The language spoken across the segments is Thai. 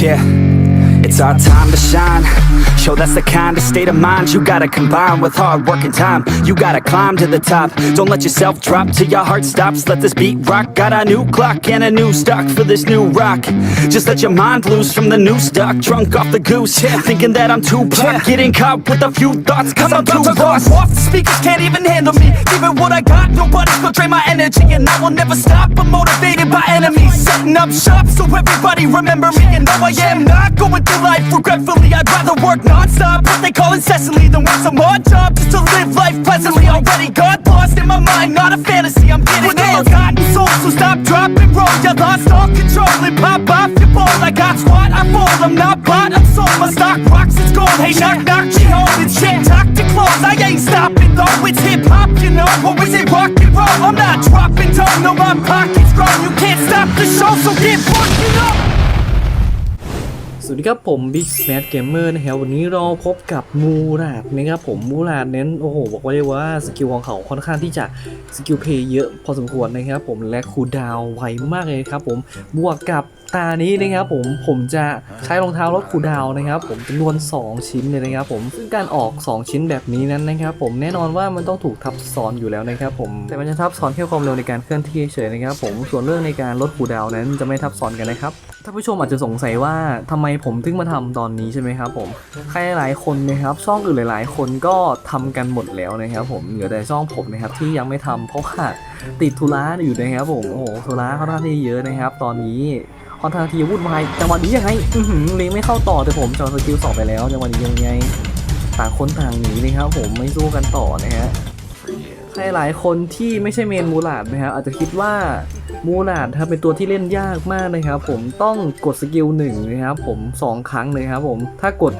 切。It's our time to shine. Show that's the kind of state of mind you gotta combine with hard work and time. You gotta climb to the top. Don't let yourself drop till your heart stops. Let this beat rock. Got a new clock and a new stock for this new rock. Just let your mind loose from the new stock. Drunk off the goose, yeah. thinking that I'm too pop. Getting caught with a few thoughts, cause I'm too lost. Off the speakers can't even handle me. Giving what I got, nobody's gonna drain my energy. And I will never stop. I'm motivated by enemies. Setting up shop so everybody remember me. And though I am not going through life regretfully, I'd rather work non-stop. What they call incessantly than work some odd job just to live life pleasantly. Already got lost in my mind, not a fantasy. I'm getting With forgotten soul, so stop, drop, and roll. You lost all control and pop off your ball. I got squat, I fall. I'm not bought, I'm sold. My stock rocks, it's gold. Hey, knock, knock, she. It's shit, talk to close. I ain't stopping though. It's hip hop, you know, or is it rock and roll? I'm not dropping down, no, my pocket's grown. You can't stop the show, so get fucking up. สวัสดีครับผม Big Smash Gamer นะครับวันนี้เราพบกับมูราดนะครับผมมูราดเน้นโอ้โหบอกว่าได้ว่าสกิลของเขาค่อนข้างที่จะสกิลเพย์เยอะพอสมควรนะครับผมและคูดาวไวมากเลยครับผมบวกกับ ตานี้นะครับผมผมจะใช้รองเท้าลดคูลดาวน์นะครับผมจำนวน 2 ชิ้นเลยนะครับผมซึ่งการออก 2 ชิ้นแบบนี้นั้นนะครับผมแน่นอนว่ามันต้องถูกทับซ้อนอยู่แล้วนะครับผมแต่มันจะทับซ้อนแค่ความเร็วในการเคลื่อนที่เฉยๆนะครับผมส่วนเรื่องในการลดคูลดาวน์นั้นจะไม่ทับซ้อนกันนะครับท่านผู้ชมอาจจะสงสัยว่าทำไมผมถึงมาทำตอนนี้ใช่ไหมครับผมใครหลายคนนะครับช่องอื่นหลาย ๆ คนก็ทำกันหมดแล้วนะครับผมเหลือแต่ช่องผมนะครับที่ยังไม่ทำเพราะว่าติดธุระอยู่นะครับผมโอ้โหธุระค่อนข้างที่เยอะนะครับ ตอนนี้ คอนข้าทีวุ่นวายจังหวะนี้ยังไงอืเลงไม่เข้าต่อแต่ผมจอสกิลสองไปแล้วจังหวะนี้ยังไงต่างคนต่างหนีนะครับผมไม่สู้กันต่อนะฮะใครหลายคนที่ไม่ใช่เมนมูลาดนะครับอาจจะคิดว่ามูลาดครับเป็นตัวที่เล่นยากมากนะครับผมต้องกดสกิลหนึ่งนะครับผมสองครั้งเลยครับผมถ้ากด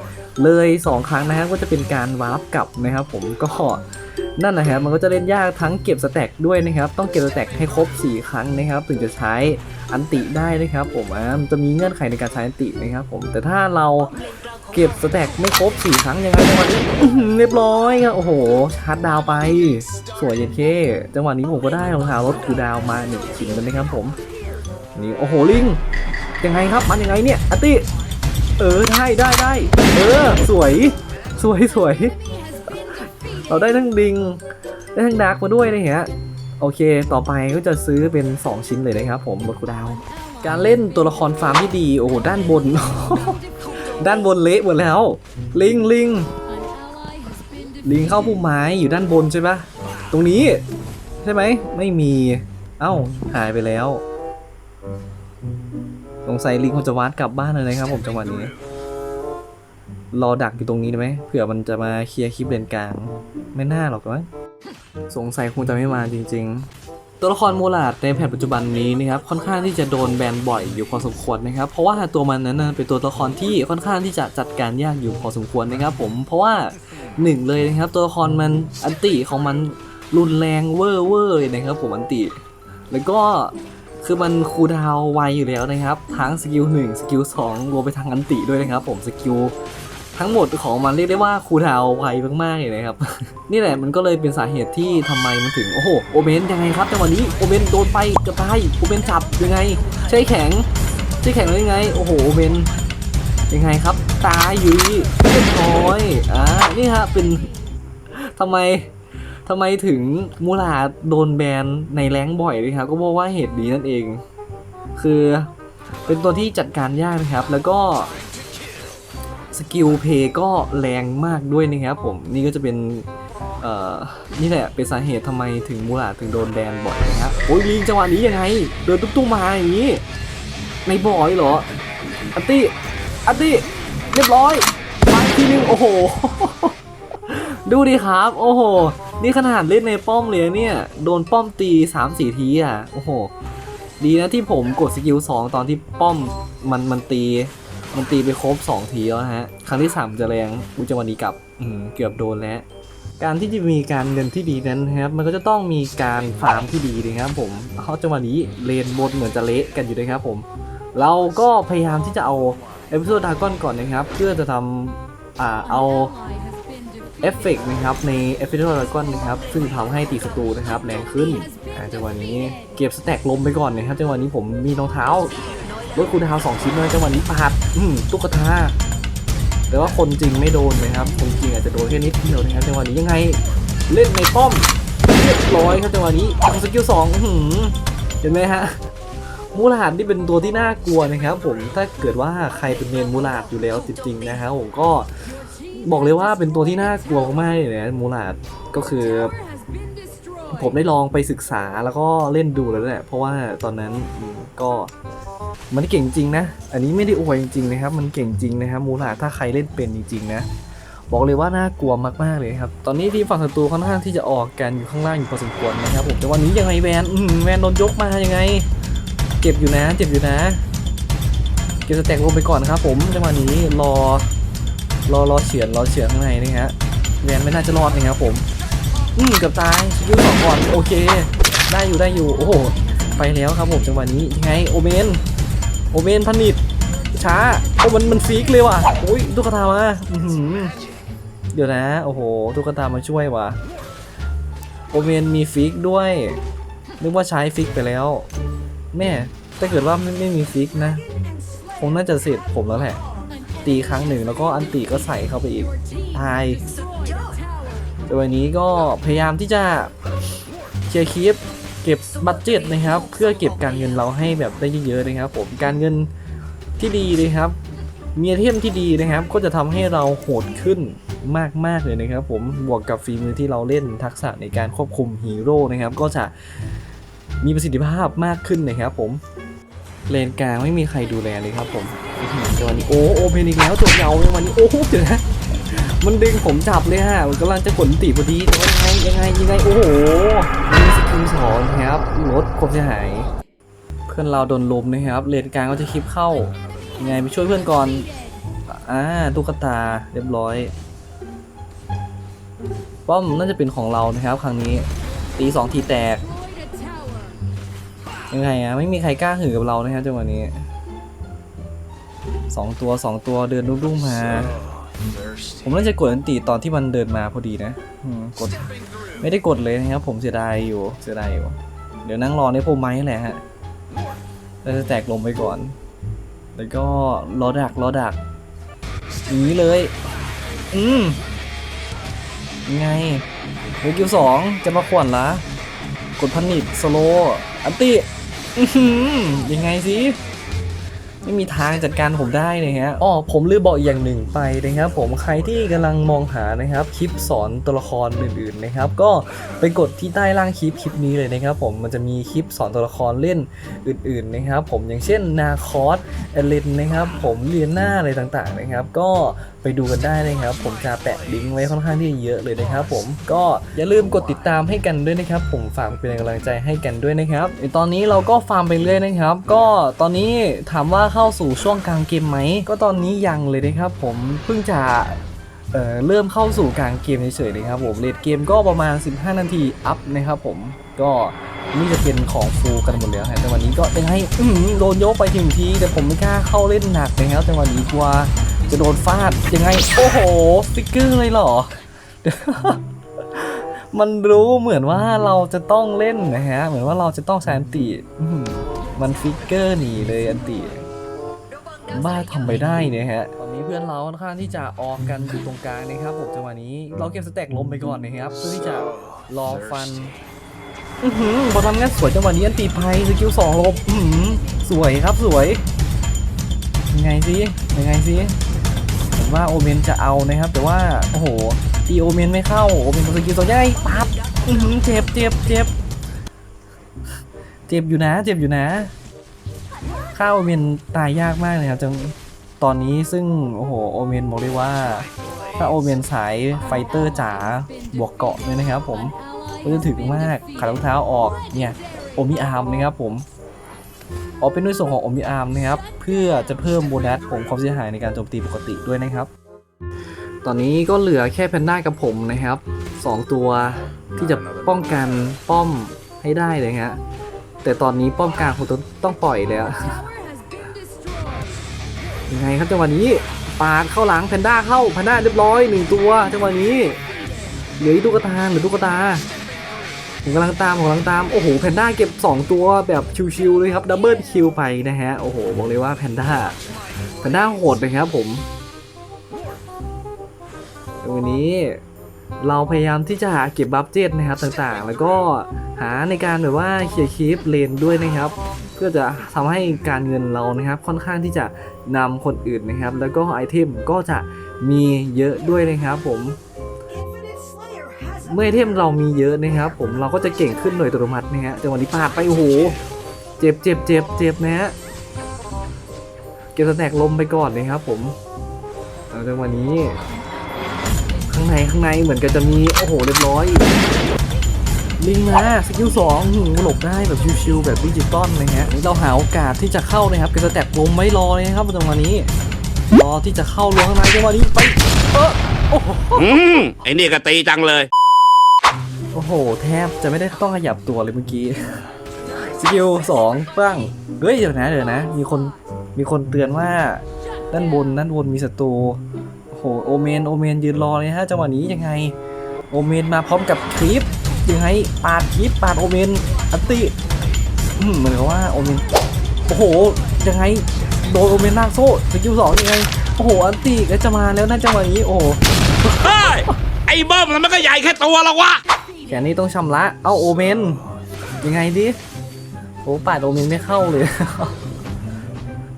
เลยสองครั้งนะครับก็จะเป็นการวาร์ปกลับนะครับผมก็ นั่นนะครับมันก็จะเล่นยากทั้งเก็บสแต็กด้วยนะครับ ต้องเก็บสแต็กให้ครบ 4 ครั้งนะครับ ถึงจะใช้อันติได้นะครับ ผมอ่ามันจะมีเงื่อนไขในการใช้อันตินะครับ ผมแต่ถ้าเราเก็บสแต็กไม่ครบ 4 ครั้งยังไงจังหวะนี้เรียบร้อยครับโอ้โหชาร์จดาวไป สวยเย็นเคจังหวะนี้ผมก็ได้รองเท้ารถคูดาวมาหนึ่งชิ้นกันนะครับ ผมนี่โอ้โหลิงยังไงครับมันยังไงเนี่ยอันติเออได้ได้ได้เออสวยสวยสวย เราได้ทั้งลิงได้ทั้งดาร์กมาด้วยนะฮะโอเค ต่อไปก็จะซื้อเป็น 2 ชิ้นเลยนะครับผมรถคูดาว การเล่นตัวละครฟาร์มที่ดี โอ้โห ด้านบน ด้านบนเละหมดแล้ว ลิงลิงลิงเข้าพุ่มไม้อยู่ด้านบนใช่ปะตรงนี้ ใช่ไหม ไม่มี เอ้า หายไปแล้ว สงสัยลิงคงจะวาดกลับบ้านเลยนะครับผมจังหวะนี้ รอดักอยู่ตรงนี้ได้ไหมเผื่อมันจะมาเคลียร์คลิปเลนกลาง ไม่น่าหรอกมั้งสงสัยคงจะไม่มาจริง ๆ ตัวละครโมลาดในแผ่นปัจจุบันนี้นะครับค่อนข้างที่จะโดนแบนบ่อยอยู่พอสมควรนะครับ เพราะว่าตัวมันนั้นเป็นตัวละครที่ค่อนข้างที่จะจัดการยากอยู่พอสมควรนะครับ ผมเพราะว่าหนึ่งเลยนะครับ ตัวละครมันอันติของมันรุนแรงเวอร์เวอร์เลยนะครับ ผมอันติ แล้วก็คือมันคูดาวไวอยู่แล้วนะครับ ทั้งสกิล1สกิล2รวมไปทางอันติด้วยนะครับ ผมสกิล ทั้งหมดของมันเรียกได้ว่าคูดาวไวมากๆเลยนะครับ นี่แหละมันก็เลยเป็นสาเหตุที่ทำไมมันถึง โอ้โหโอเมนยังไงครับจังหวะนี้โอเมนโดนไปจะตายโอเมนจับยังไง ใช่แข็งใช่แข็งแล้วยังไง โอ้โหโอเมนยังไงครับ ตายอยู่เรียบร้อยอ่านี่ฮะเป็นทำไมทำไมถึงมูลาโดนแบนในแรงบ่อยเลยครับก็เพราะว่าเหตุนี้นั่นเอง คือเป็นตัวที่จัดการยากนะครับ แล้วก็ สกิลเพย์ก็แรงมากด้วยนะครับผมนี่ก็จะเป็นนี่แหละเป็นสาเหตุทำไมถึงมูลาถึงโดนแบนบ่อยนะครับโอ้ยลิงจังหวะนี้ยังไงเดินตุ้มๆมาอย่างนี้ในบ่อยเหรออัตตี้อัตตี้เรียบร้อยมาทีนึงโอ้โห ดูดิครับ โอ้โห นี่ขนาดเล่นในป้อมเลยเนี่ย โดนป้อมตี3 4ทีอะ โอ้โห ดีนะที่ผมกดสกิล2ตอนที่ป้อมมันมันตี มันตีไปครบ2ทีแล้วฮะ ครั้งที่3จะแรงอุจังวะนี้กลับอืมเกือบโดนแล้ว การที่จะมีการเงินที่ดีนั้นนะครับมันก็จะต้องมีการฟาร์มที่ดีนะครับผมเขาจังหวะนี้เลนบนเหมือนจะเละกันอยู่นะครับผม เราก็พยายามที่จะเอาเอพิโซดดากอนก่อนนะครับ เพื่อจะทำอ่าเอาเอฟเฟกต์นะครับในเอพิโซดดากอนนะครับซึ่งทำให้ตีศัตรูนะครับแรงขึ้นจังหวะนี้เก็บสแต็กลมไปก่อนนะครับจังหวะนี้ผมมีรองเท้า ลดคูลดาวสองชิ้นเลยจังหวะนี้ปาดอืมตุ๊กตา แต่ว่าคนจริงไม่โดนนะครับ คนจริงอาจจะโดนแค่นิดเดียวนะครับจังหวะนี้ยังไงเล่นในป้อมเรียบร้อยครับจังหวะนี้ทำสกิลสองหือเห็นไหมฮะมูลาดนี่เป็นตัวที่น่ากลัวนะครับ ผมถ้าเกิดว่าใครเป็นเมนมูลาดอยู่แล้วจริงๆนะครับผมก็บอกเลยว่าเป็นตัวที่น่ากลัวมากเลยนะมูลาดก็คือ ผมได้ลองไปศึกษาแล้วก็เล่นดูแล้วแหละเพราะว่าตอนนั้นก็มันเก่งจริงนะ อันนี้ไม่ได้อวยจริงนะครับ มันเก่งจริงนะครับมูลาถ้าใครเล่นเป็นจริงๆนะ บอกเลยว่าน่ากลัวมากๆเลยครับ ตอนนี้ทีมฝั่งศัตรูค่อนข้างที่จะออกกันอยู่ข้างล่างอยู่พอสมควรนะครับผมแต่วันนี้ยังไงแวนแวนโดนยกมายังไง เจ็บอยู่นะ เจ็บอยู่นะ เก็บสแต็กลงไปก่อนครับ ผมจังหวะนี้รอรอรอเฉือนรอเฉือนข้างในนะฮะแวนไม่น่าจะรอดนะครับผม อืมเกือบตายสกิลสองก่อนโอเค ได้อยู่ได้อยู่โอ้โหไปแล้วครับผมจังหวะนี้ยังไงโอเมนโอเมนพันิดช้าโอ้มันมันฟีกเลยว่ะโอ้ยตุ๊กตามาเดี๋ยวนะโอ้โหตุ๊กตามาช่วยว่ะโอเมนมีฟิกด้วยนึกว่าใช้ฟิกไปแล้วแม่ถ้าเกิดว่าไม่ไม่มีฟิกนะคงน่าจะเสร็จผมแล้วแหละตีครั้งหนึ่งแล้วก็อันตีก็ใส่เข้าไปอีกตาย แต่วันนี้ก็พยายามที่จะเคลียร์คลิปเก็บบัตเจ็ตนะครับ เพื่อเก็บการเงินเราให้แบบได้เยอะๆนะครับ ผมการเงินที่ดีนะครับ มีเทมที่ดีนะครับ ก็จะทำให้เราโหดขึ้นมากๆเลยนะครับ ผมบวกกับฝีมือที่เราเล่นทักษะในการควบคุมฮีโร่นะครับ ก็จะมีประสิทธิภาพมากขึ้นนะครับ ผมเลนกลางไม่มีใครดูแลเลยครับผมแต่วันนี้โอ้โอเพนอีกแล้วจบเยาววันนี้โอ้โหเดี๋ยวนะ มันดึงผมจับเลยฮะมันกำลังจะกดตีพอดีแต่ว่ายังไงยังไงยังไงโอ้โหมีสกิลสองนครับลดความเสียหาย เพื่อนเราโดนลมนะครับเลนกลางก็จะคลิปเข้า ยังไงไปช่วยเพื่อนก่อนอ่าตุ๊กตาเรียบร้อยป้อมน่าจะเป็นของเรานะครับ ครั้งนี้ตีสองทีแตกยังไงอะไม่มีใครกล้าหือกับเรานะครับจังหวะนี้สองตัวสองตัวเดินรุ่งๆมา ผมน่าจะกดอันตีตอนที่มันเดินมาพอดีนะกดไม่ได้กดเลยนะครับ ผมเสียดายอยู่เสียดายอยู่ เดี๋ยวนั่งรอในโพไม้แหละฮะแล้วจะแตกลมไปก่อน แล้วก็รอดักรอดักอย่างนี้เลย อืมยังไงเวกิวสองจะมาขวัญละกดพันิดสโลอันติยังไงสิ ไม่มีทางจัดการผมได้นะฮะอ๋อผมลืมบอกอย่างหนึ่งไปนะครับ ผมใครที่กำลังมองหานะครับคลิปสอนตัวละครอื่นๆนะครับ ก็ไปกดที่ใต้ล่างคลิปคลิปนี้เลยนะครับ ผมมันจะมีคลิปสอนตัวละครเล่นอื่น ๆนะครับ ผมอย่างเช่นนาคอสเอเลนนะครับ ผมเรียนหน้าอะไรต่างๆนะครับ ก็ ไปดูกันได้นะครับ ผมจะแปะลิงก์ไว้ค่อนข้างที่เยอะเลยนะครับ ผมก็อย่าลืมกดติดตามให้กันด้วยนะครับ ผมฝากเป็นกำลังใจให้กันด้วยนะครับตอนนี้เราก็ฟาร์มไปเรื่อยนะครับ ก็ตอนนี้ถามว่าเข้าสู่ช่วงกลางเกมไหมก็ตอนนี้ยังเลยนะครับ ผมเพิ่งจะเเริ่มเข้าสู่กลางเกมเฉยๆเลยครับผมเลดเกมก็ประมาณ 15 นาทีอัพนะครับผมก็นี่จะเป็นของฟูลกันหมดแล้วฮะแต่วันนี้ก็ยังไงอื้โดนยกไปถึงทีแต่ผมไม่กล้าเข้าเล่นหนักนะครับแต่วันนี้กลัว จะโดนฟาดยังไง โอ้โหฟิกเกอร์เลยเหรอ มันรู้เหมือนว่าเราจะต้องเล่นนะฮะ เหมือนว่าเราจะต้องใช้อันตี้มันฟิกเกอร์หนีเลยอันติบ้าทำไปได้เนี่ยฮะ ตอนนี้เพื่อนเราค่อนข้างที่จะออกกันอยู่ตรงกลางนะครับผมจังหวะนี้เราเก็บสแต็กลมไปก่อนนะครับ เพื่อที่จะรอฟันอือหือบอลทำงานสวยจังหวะนี้อันตีภัยสกิลสองลบอือหือสวยครับสวยยังไงสิยังไงสิ ว่าโอเมนจะเอานะครับ แต่ว่าโอ้โหตีโอเมนไม่เข้าโอเมนกับสกิลสองใหญ่ปั๊บเจ็บเจ็บเจ็บเจ็บอยู่นะเจ็บอยู่นะข้าโอเมนตายยากมากเลยครับจังตอนนี้ซึ่งโอ้โหโอเมนบอกเลยว่าถ้าโอเมนสายไฟเตอร์จ๋าบวกเกาะเลยนะครับผมก็จะถึงมากขารองเท้าออกเนี่ยโอมิอาร์มนะครับผม ออกเป็นด้วยส่วนของโอมิอาร์มนะครับ เพื่อจะเพิ่มโบนัสผมความเสียหายในการโจมตีปกติด้วยนะครับ ตอนนี้ก็เหลือแค่แพนด้ากับผมนะครับสองตัวที่จะป้องกันป้อมให้ได้เลยฮะแต่ตอนนี้ป้อมกลางผมต้องต้องปล่อยแล้วยังไงครับจังหวะนี้ปาดเข้าหลังแพนด้าเข้าแพนด้าเรียบร้อยหนึ่งตัวจังหวะนี้เหลืออีกตุ๊กตาเหลือตุ๊กตา ผมกำลังตามผมกำลังตาม โอ้โหแพนด้าเก็บ 2 ตัวแบบชิวๆเลยครับดับเบิลคิวไปนะฮะ โอ้โห บอกเลยว่าแพนด้าแพนด้าโหดนะครับผมวันนี้เราพยายามที่จะหาเก็บบัฟเจ็ตนะครับต่างๆ แล้วก็หาในการแบบว่าเคลียร์คีปเลนด้วยนะครับ เพื่อจะทำให้การเงินเรานะครับ ค่อนข้างที่จะนำคนอื่นนะครับ แล้วก็ไอเทมก็จะมีเยอะด้วยนะครับผม เมื่อไอเทมเรามีเยอะนะครับผมเราก็จะเก่งขึ้นโดยอัตโนมัตินะฮะแต่วันนี้ปาดไปโอ้โหเจ็บเจ็บเจ็บเจ็บนะฮะเก็บสแต็กลมไปก่อนนะครับผมเอาจังวะนี้ ข้างในข้างในเหมือนกันจะมีโอ้โหเรียบร้อยลิงมาสกิลสองหืมหลบได้แบบชิวๆแบบดิจิตอลนะฮะเราหาโอกาสที่จะเข้านะครับเก็บสแต็กลมไม่รอเลยนะครับจังวะนี้รอที่จะเข้าล้วงข้างในจังวะนี้ไปเออโอ้โหไอ้นี่ก็ตีจังเลย โอ้โห แทบจะไม่ได้ต้องขยับตัวเลยเมื่อกี้ สกิลสองปั้งเฮ้ย เดี๋ยวนะ เดี๋ยวนะ มีคน มีคนเตือนว่า ด้านบน ด้านบนมีศัตรู โอ้โห โอเมน โอเมนยืนรอเลยฮะ จังหวะนี้ยังไง โอเมนมาพร้อมกับคลิปยังไง ปาดคลิปปาดโอเมน อันติเหมือนกับว่าโอเมน โอ้โห ยังไง โดนโอเมนลากโซ่สกิลสองยังไง โอ้โห อันติก็จะมาแล้วนะจังหวะนี้ โอ้ยไอ้เบิ้มมันก็ใหญ่แค่ตัวหรอกวะ แขนนี้ต้องชำระเอ้าโอเมน ยังไงดิโอ้ปาดโอเมนไม่เข้าเลย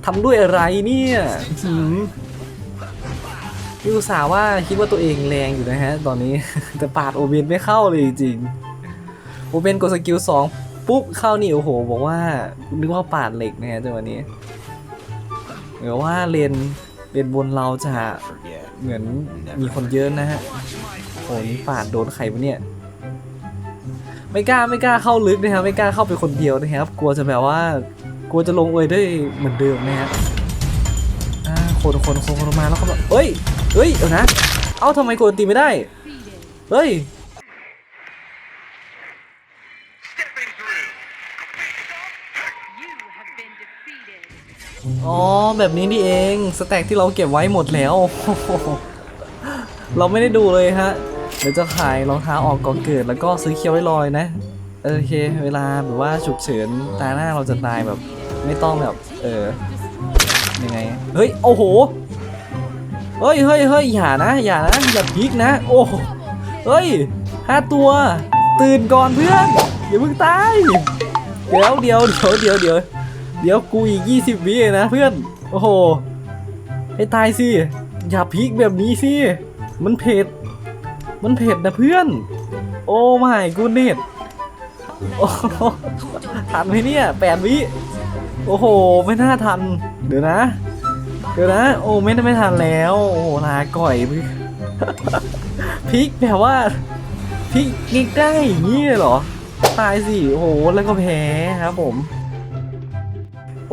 ทำด้วยอะไรเนี่ยหืมพี่อุตส่าว่าคิดว่าตัวเองแรงอยู่นะฮะ ตอนนี้ แต่ปาดโอเมนไม่เข้าเลยจริงโอเมนกดสกิลสองปุ๊บเข้านี่โอ้โห บอกว่านึกว่าปาดเหล็กนะฮะจังหวะนี้เหมือนว่าเลนเลนบนเราจะเหมือนมีคนเยอะนะฮะโอ้นี่ปาดโดนใครวะเนี่ย ไม่กล้าไม่กล้าเข้าลึกนะครับไม่กล้าเข้าไปคนเดียวนะครับ กลัวจะแบบว่ากลัวจะลงเอยด้วยเหมือนเดิมนะครับอ่าคนคนคนคนมาแล้วเขาบอกเอ้ยเอ้ยเดี๋ยวนะ เอ้าทำไมกดตีไม่ได้เฮ้ยอ๋อแบบนี้นี่เองสแต็กที่เราเก็บไว้หมดแล้ว เราไม่ได้ดูเลยฮะ เดี๋ยวจะขายรองเท้าออกก่อนเกิด แล้วก็ซื้อเคี้ยวไว้ลอยนะโอเค เวลาแบบว่าฉุกเฉินตาหน้าเราจะตายแบบ ไม่ต้องแบบ เออยังไงเฮ้ยโอ้โหเฮ้ยเฮ้ยเฮ้ยอย่านะอย่านะอย่าพลิกนะ โอ้โหเฮ้ยห้าตัว ตื่นก่อนเพื่อนอย่าเพิ่งตายเดี๋ยวเดี๋ยวเดี๋ยวเดี๋ยวเดี๋ยวเดี๋ยวกูอีก20วิเองนะเพื่อนโอ้โหให้ตายสิอย่าพลิกแบบนี้สิมันเผ็ด มันเผ็ดนะเพื่อน โอ้ไม่กูเน็ตโอ้ทันไหมเนี่ยแปดวิ โอ้โห ไม่น่าทัน เดี๋ยวนะ เดี๋ยวนะ โอ้ไม่ไม่ทันแล้ว โอ้โหลาก่อยพลิกแบบว่าพลิกง่ายๆอย่างนี้เลยเหรอ ตายสิ โอ้โห แล้วก็แพ้ครับผม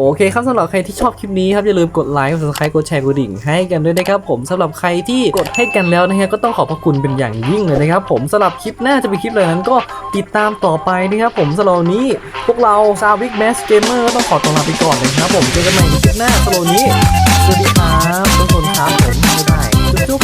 โอเคครับสำหรับใครที่ชอบคลิปนี้ครับอย่าลืมกดไลค์กด subscribe กดแชร์กดดิ่งให้กันด้วยนะครับผมสำหรับใครที่กดให้กันแล้วนะฮะก็ต้องขอบพระคุณเป็นอย่างยิ่งเลยนะครับผมสำหรับคลิปหน้าจะเป็นคลิปอะไรนั้นก็ติดตามต่อไปนะครับผมสำหรับนี้ พวกเราซาวิกแมสเกมเมอร์ก็ต้องขอตัวลาไปก่อนเลยครับผมเจอกันใหม่ในคลิปหน้าสำหรับนี้สวัสดีครับทุกคนครับผมบ๊ายบายจุ๊บ